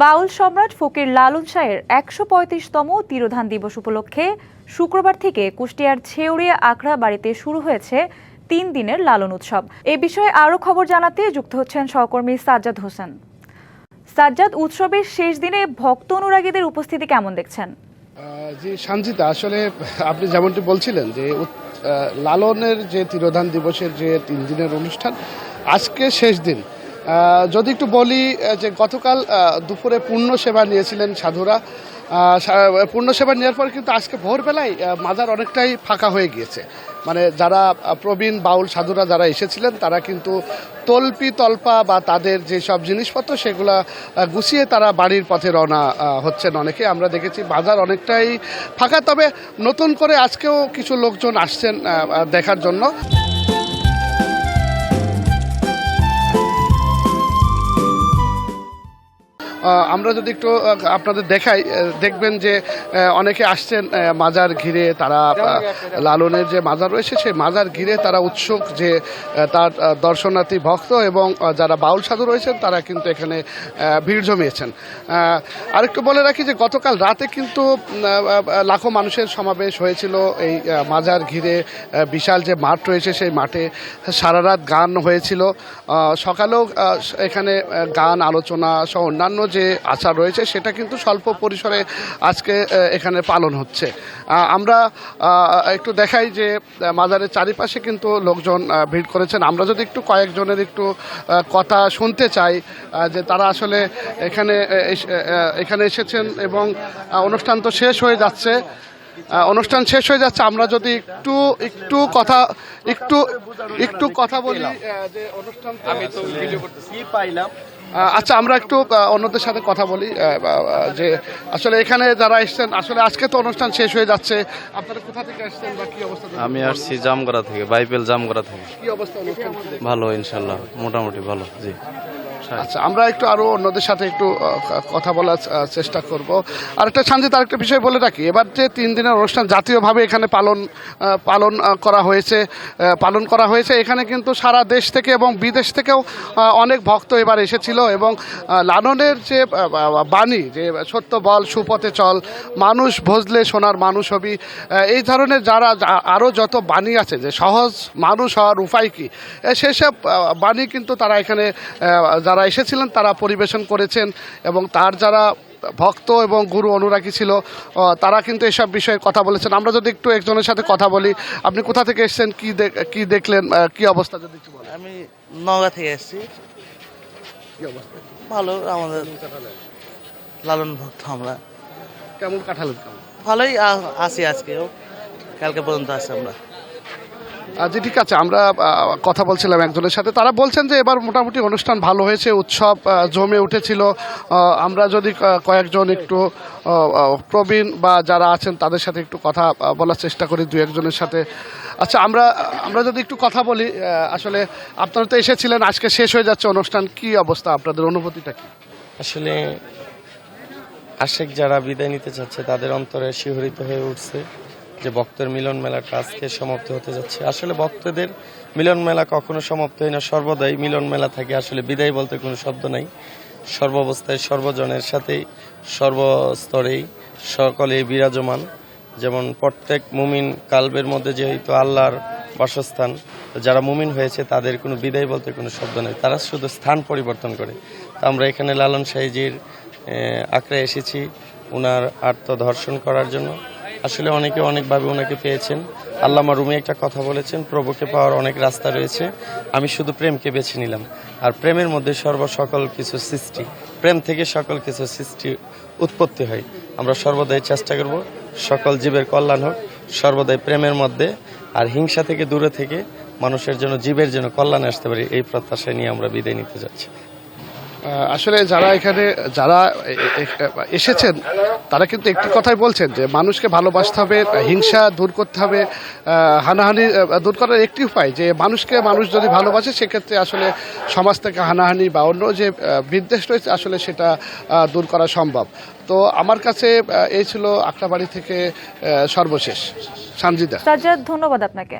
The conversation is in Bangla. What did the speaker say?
বাউল সম্রাট ফকির লালন শাহের একশো পঁয়ত্রিশতম তিরোধান দিবস উপলক্ষে শুক্রবার থেকে কুষ্টিয়ার ছেউরিয়া আখড়া বাড়িতে শুরু হয়েছে তিন দিনের লালন উৎসব। এ বিষয়ে আরও খবর জানাতে যুক্ত হচ্ছেন সহকর্মী সাজ্জাদ হোসেন। সাজ্জাদ, উৎসবের শেষ দিনে ভক্ত অনুরাগীদের উপস্থিতি কেমন দেখছেন? জি সঞ্জিতা আসলে আপনি যেমনটি বলছিলেন যে লালনের যে তিরোধান দিবসের যে তিন দিনের অনুষ্ঠান, আজকে শেষ দিন। যদি একটু বলি যে গতকাল দুপুরে পূর্ণ সেবা নিয়েছিলেন সাধুরা। পূর্ণ সেবা নেওয়ার পর কিন্তু আজকে ভোরবেলায় মাজার অনেকটাই ফাঁকা হয়ে গিয়েছে। মানে যারা প্রবীণ বাউল সাধুরা যারা এসেছিলেন, তারা কিন্তু তল্পি, তল্পা বা তাদের যে সব জিনিসপত্র, সেগুলা গুছিয়ে তারা বাড়ির পথে রওনা হচ্ছেন অনেকে। আমরা দেখেছি বাজার অনেকটাই ফাঁকা, তবে নতুন করে আজকেও কিছু লোকজন আসছেন দেখার জন্য। আমরা যদি একটু আপনাদের দেখাই দেখবেন যে অনেকে আসছেন মাজার ঘিরে তারা লালনের যে মাজার রয়েছে, সেই মাজার ঘিরে তারা উৎসুক যে তার দর্শনার্থী ভক্ত এবং যারা বাউল সাধু রয়েছেন, তারা কিন্তু এখানে ভিড় জমিয়েছেন। আরেকটু বলে রাখি যে, গতকাল রাতে কিন্তু লাখো মানুষের সমাবেশ হয়েছিল এই মাজার ঘিরে বিশাল যে মাঠ রয়েছে, সেই মাঠে সারা রাত গান হয়েছিল। সকালেও এখানে গান, আলোচনা সহ অন্যান্য যে আচার রয়েছে সেটা কিন্তু স্বল্প পরিসরে আজকে এখানে পালন হচ্ছে। আমরা একটু দেখাই যে মাজারের চারিপাশে কিন্তু লোকজন ভিড় করেছেন। আমরা যদি একটু কয়েকজনের একটু কথা শুনতে চাই যে তারা আসলে এখানে এখানে এসেছেন এবং অনুষ্ঠান তো শেষ হয়ে যাচ্ছে। অনুষ্ঠান শেষ হয়ে যাচ্ছে। আমরা যদি একটু একটু কথা একটু একটু কথা বলি যে অনুষ্ঠান আমি তো ভিডিও কি পাইলাম? আচ্ছা আমরা একটু অন্যদের সাথে কথা বলি যে আসলে এখানে যারা এসছেন আসলে আজকে তো অনুষ্ঠান শেষ হয়ে যাচ্ছে। আপনারা কোথা থেকে আসছেন বা কি অবস্থা? আমি আসছি জামগড়া থেকে বাইপেল জামগড়া থেকে। কি অবস্থা ভালো ইনশাল্লাহ মোটামুটি ভালো জি। আচ্ছা আমরা একটু আরও অন্যদের সাথে একটু কথা বলার চেষ্টা করব। আর একটা শান্তি তার একটা বিষয় বলে রাখি। এবার যে তিন দিনের অনুষ্ঠান জাতীয়ভাবে এখানে পালন পালন করা হয়েছে পালন করা হয়েছে এখানে কিন্তু সারা দেশ থেকে এবং বিদেশ থেকেও অনেক ভক্ত এবার এসেছিল এবং লালনের যে বাণী যে সত্য বল সুপথে চল মানুষ ভজলে সোনার মানুষ হবি এই ধরনের যারা আরও যত বাণী আছে যে সহজ মানুষ হওয়ার উপায় কী সেসব বাণী কিন্তু তারা এখানে আহ, যারা এসেছিলেন তারা পরিবেশন করেছেন এবং তার যারা ভক্ত এবং গুরু অনুরাগী ছিল তারা কিন্তু এসব বিষয়ে কথা বলেছেন। আমরা যদি একটু একজনের সাথে কথা বলি আপনি কোথা থেকে এসেছেন কি কি দেখলেন কি অবস্থা যদি একটু বলেন। আমি নওগাঁ থেকে এসেছি। কি অবস্থা? ভালো আমাদের লালন ভক্ত আমরা। কেমন কেমন ভালোই আছি আজকেও। কালকে পর্যন্ত আছি আমরা। জি, ঠিক আছে, আমরা কথা বলছিলাম একজনের সাথে। তারা বলছেন যে এবার মোটামুটি অনুষ্ঠান ভালো হয়েছে, উৎসব জমে উঠেছিল। আমরা যদি কয়েকজন একটু প্রবীণ বা যারা আছেন তাদের সাথে একটু কথা বলার চেষ্টা করি দু একজনের সাথে। আচ্ছা আমরা আমরা যদি একটু কথা বলি আসলে আপনারা তো এসেছিলেন, আজকে শেষ হয়ে যাচ্ছে অনুষ্ঠান, কি অবস্থা? আপনাদের অনুভূতিটা কি? আসলে আশেক যারা বিদায় নিতে চাচ্ছে, তাদের অন্তরে শিহরিত হয়ে উঠছে। যে ভক্তের মিলন মেলাটা আজকে সমাপ্ত হতে যাচ্ছে। আসলে ভক্তদের মিলন মেলা কখনো সমাপ্ত হয় না, সর্বদাই মিলন মেলা থাকে। আসলে বিদায় বলতে কোনো শব্দ নাই। সর্বাবস্থায় সর্বজনের সাথেই সর্বস্তরেই সকলেই বিরাজমান। যেমন প্রত্যেক মুমিন কালবের মধ্যে যেহেতু আল্লাহর বাসস্থান, যারা মুমিন হয়েছে তাদের কোনো বিদায় বলতে কোনো শব্দ নেই। তারা শুধু স্থান পরিবর্তন করে। তো আমরা এখানে লালন সাইজির আঁকড়ে এসেছি। ওনার আত্ম দর্শন করার জন্য। আসলে অনেকে অনেকভাবে ওনাকে পেয়েছেন। আল্লামা রুমি একটা কথা বলেছেন, প্রভুকে পাওয়ার অনেক রাস্তা রয়েছে। আমি শুধু প্রেমকে বেছে নিলাম। আর প্রেমের মধ্যে সর্ব সকল কিছু সৃষ্টি, প্রেম থেকে সকল কিছু সৃষ্টি উৎপত্তি হয়। আমরা সর্বদাই চেষ্টা করব সকল জীবের কল্যাণ হোক, সর্বদাই প্রেমের মধ্যে আর হিংসা থেকে দূরে থেকে মানুষের জন্য, জীবের জন্য কল্যাণ আসতে পারি, এই প্রত্যাশায় নিয়ে আমরা বিদায় নিতে যাচ্ছি। আসলে যারা এখানে, যারা এসেছেন, তারা কিন্তু একটি কথাই বলছেন যে মানুষকে ভালোবাসতে হবে, হিংসা দূর করতে হবে হানাহানি দূর করার একটি উপায় যে মানুষকে মানুষ যদি ভালোবাসে, সেক্ষেত্রে আসলে সমাজ থেকে হানাহানি বা অন্য যে বিদ্বেষ রয়েছে, আসলে সেটা দূর করা সম্ভব। তো আমার কাছে এই ছিল আকড়াবাড়ি থেকে সর্বশেষ। সানজিদা। ধন্যবাদ আপনাকে।